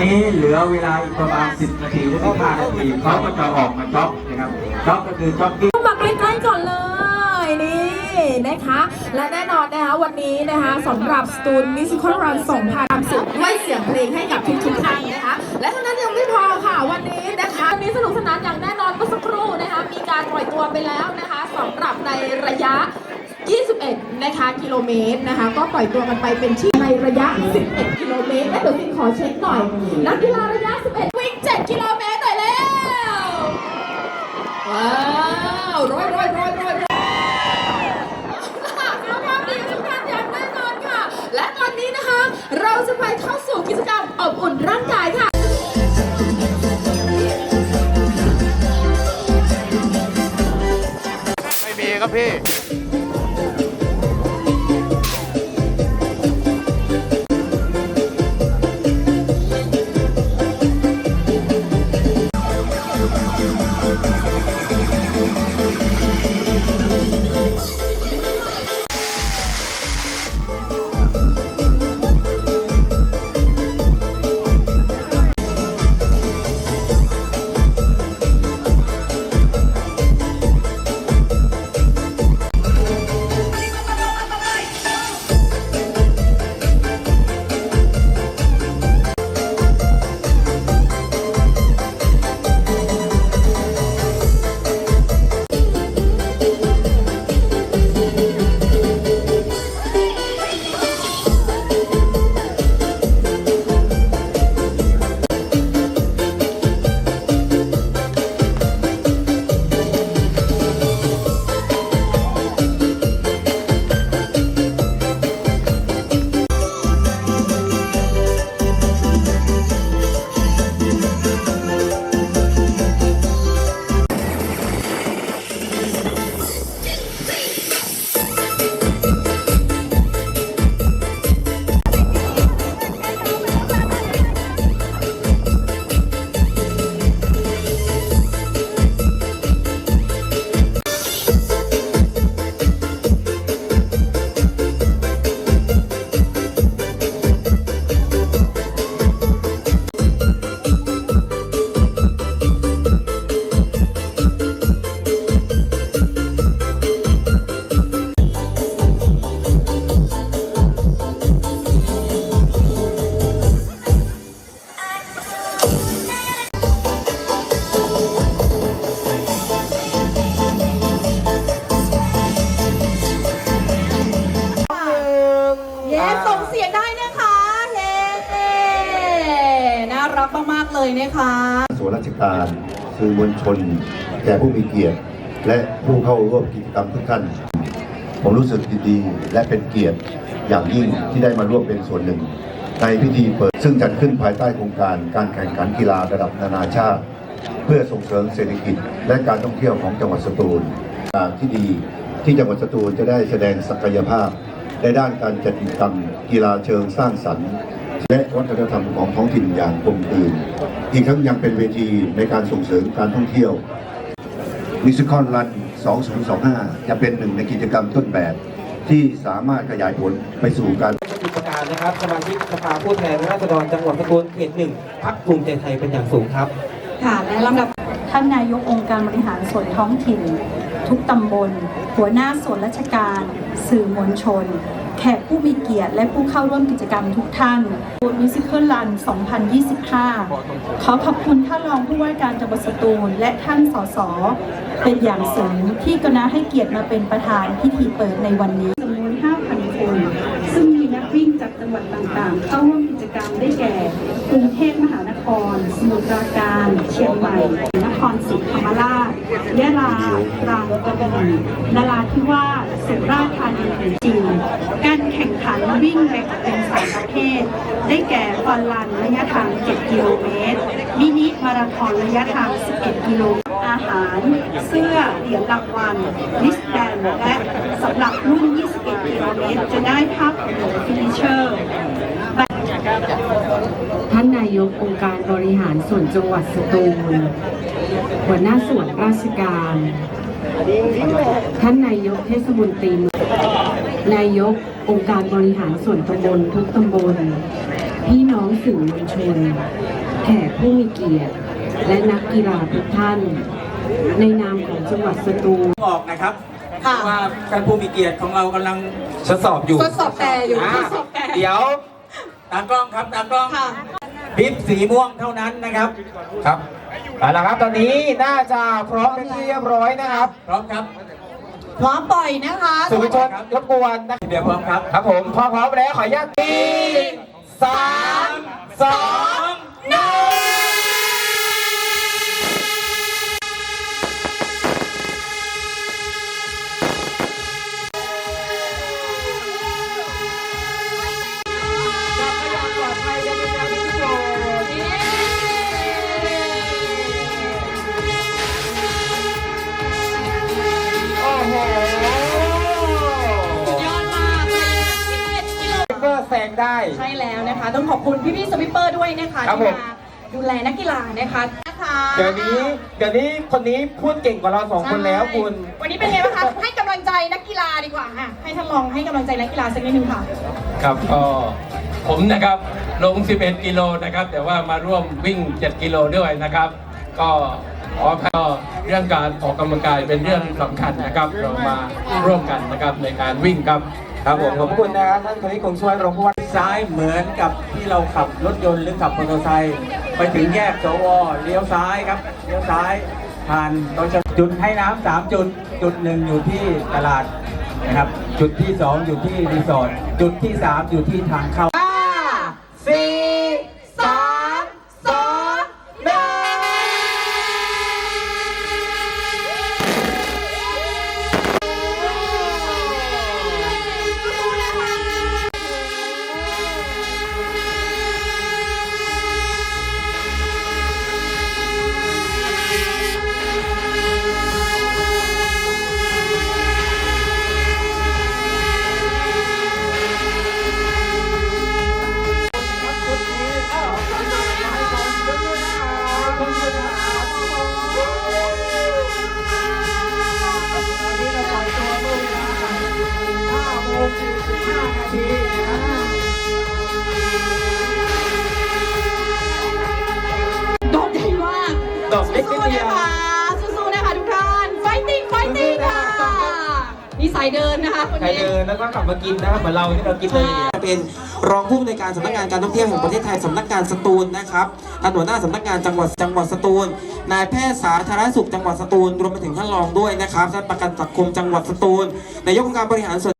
นี้เหลือเวลาอีกประมาณ 10 นาทีหรือ15นาทีเขาก็จะออกมาจ็อกนะครับจ็อกก็คือจ็อกกิ้งมาใกล้ๆก่อนเลยนี่นะคะและแน่นอนนะคะวันนี้นะคะสำหรับสตูนมิวสิควลรัน2000สุดด้วยเสียงเพลงให้กับทุกๆท่านนะคะและเท่านั้นยังไม่พอค่ะวันนี้นะคะวันนี้สนุกสนานอย่างแน่นอนเมื่อสักครู่นะคะมีการปล่อยตัวไปแล้วนะคะสำหรับในระยะ 21 นะคะกิโลเมตรนะคะก็ปล่อยตัวกันไปเป็นที่ในระยะ 11 เมตรและเดี๋ยวสินขอเช็คหน่อย นักกีฬาระยะ 11 วิ่ง 7 กิโลเมตรหน่อยแล้ว ว้าวร้อยร้อยร้อยร้อยร้อยสุขภาพดีทุกท่านอย่างแน่นอนค่ะ และตอนนี้นะคะ เราจะไปเข้าสู่กิจกรรมอบอุ่นร่างกายค่ะ เลยนะคะส่วนราชการสื่อมวลชนแก่ผู้มีเกียรติ และผู้เข้าร่วมกิจกรรมทุกท่าน ผมรู้สึกดีและเป็นเกียรติอย่างยิ่งที่ได้มาร่วมเป็นส่วนหนึ่ง ในพิธีเปิดซึ่งจัดขึ้นภายใต้โครงการการแข่งขันกีฬาระดับนานาชาติ เพื่อส่งเสริมเศรษฐกิจ และการท่องเที่ยวของจังหวัดสตูลการที่ดีที่จังหวัดสตูลจะได้แสดงศักยภาพในด้านการจัดกิจกรรมกีฬาเชิงสร้างสรรค์ และวัฒนธรรมของท้องถิ่นอย่างกลมกลืนอีกทั้งยังเป็นเวทีในการส่งเสริมการท่องเที่ยวมิสคอนรัน 2025 จะเป็นหนึ่งในกิจกรรมต้นแบบ ที่สามารถขยายผลไปสู่การกิจการนะครับสมาชิกสภาผู้แทนราษฎรจังหวัดสตูลเขตหนึ่งพักภูมิใจไทยเป็นอย่างสูงครับ ค่ะ และลำดับท่านนายกองค์การบริหารส่วนท้องถิ่น ทุกตำบล หัวหน้าส่วนราชการ สื่อมวลชน แขกผู้มีเกียรติและผู้เข้าร่วมกิจกรรมทุกท่านบนมิวสิคลรัน 2025 ขอขอบคุณท่านรองผู้ว่าการจังหวัดสตูล และท่านสส เป็นอย่างสูงที่กรุณาให้เกียรติมาเป็นประธานพิธีเปิดในวันนี้จำนวน5,000คน งจากจังหวัดต่างๆ เข้าร่วมกิจกรรมได้แก่ กรุงเทพมหานคร สมุทรปราการ เชียงใหม่ นครศรีธรรมราชยะลาตรังกระบี่นราธิวาสสุราษฎร์ธานีจีนการแข่งขันวิ่งแบ่งเป็นสามประเภท ได้แก่ฟันลันระยะทาง 7 กิโลเมตร มินิมาราธอนระยะทาง 11 กิโล อาหาร เสื้อ เหรียญรางวัลลิส แบนและสำหรับรุ่น 21 กิโลเมตร จะได้ภาพของฟินิเชอร์ ท่านนายกองค์การบริหารส่วนจังหวัดสตูล หัวหน้าส่วนราชการ ท่านนายกเทศมนตรีนายกองค์การบริหารส่วนตำบลทุกตำบล พี่น้องสื่อมวลชน แขกผู้มีเกียรติ และนักกีฬาทุกท่าน ในนามของจังหวัดสตูลออกนะครับ ค่ะ ว่าการผู้มีเกียรติของเรากำลังทดสอบอยู่ทดสอบแต่อยู่าทดสอบแต่เดี๋ยวตากล้องครับตากล้องค่ะ พริบสีม่วงเท่านั้นนะครับ ครับเอาละครับตอนนี้น่าจะพร้อมเป็นที่เรียบร้อยนะครับพร้อมครับพร้อมปล่อยนะคะสื่อมวลชนรบกวนนะเดี๋ยวพร้อมครับ ครับผมพอพร้อมแล้วขออนุญาตตีสามสอง งได้ ใช่แล้วนะคะ ต้องขอบคุณพี่ๆสวิปเปอร์ด้วยนะคะครับที่ผม มาดูแลนักกีฬานะคะนะคะเดี๋ยวนี้ เดี๋ยวนี้คนนี้พูดเก่งกว่าเราสองคนแล้วคุณ ใช่วันนี้เป็นไงบ้างคะ ให้กำลังใจนักกีฬาดีกว่าค่ะ ให้ท่านรองให้กำลังใจนักกีฬาสักนิดนึงค่ะ ครับก็ผมนะครับลง 11 กิโลนะครับ แต่ว่ามาร่วมวิ่ง 7 กิโลด้วยนะครับ ก็ขออภัยก็เรื่องการออกกำลังกายเป็นเรื่องสำคัญนะครับ เรามาร่วมกันนะครับในการวิ่งครับ ครับผมขอบคุณนะครับท่านคนนี้คงช่วยรองผู้ว่าซ้ายเหมือนกับที่เราขับรถยนต์หรือขับมอเตอร์ไซค์ไปถึงแยกสวเลี้ยวซ้ายครับเลี้ยวซ้ายผ่านตชจุดให้น้ำสามจุดจุดหนึ่งอยู่ที่ตลาดนะครับ จุดที่สองอยู่ที่รีสอร์ทจุดที่สามอยู่ที่ทางเข้าายเดินนะคะคนใครนี้ เดินแล้วก็กลับมากินนะครับเหมือนเราที่เรากินเลยเป็นรองผู้อำนวยการสำนักงานการท่องเที่ยวแห่งประเทศไทยสำนักงานสตูลนะครับท่านหัวหน้าสำนักงานจังหวัดจังหวัดสตูล นายแพทย์สาธารณสุขจังหวัดสตูลรวมไปถึงท่านรองด้วยนะครับท่านประกันสังคมจังหวัดสตูลนายกองค์การบริหารส่วน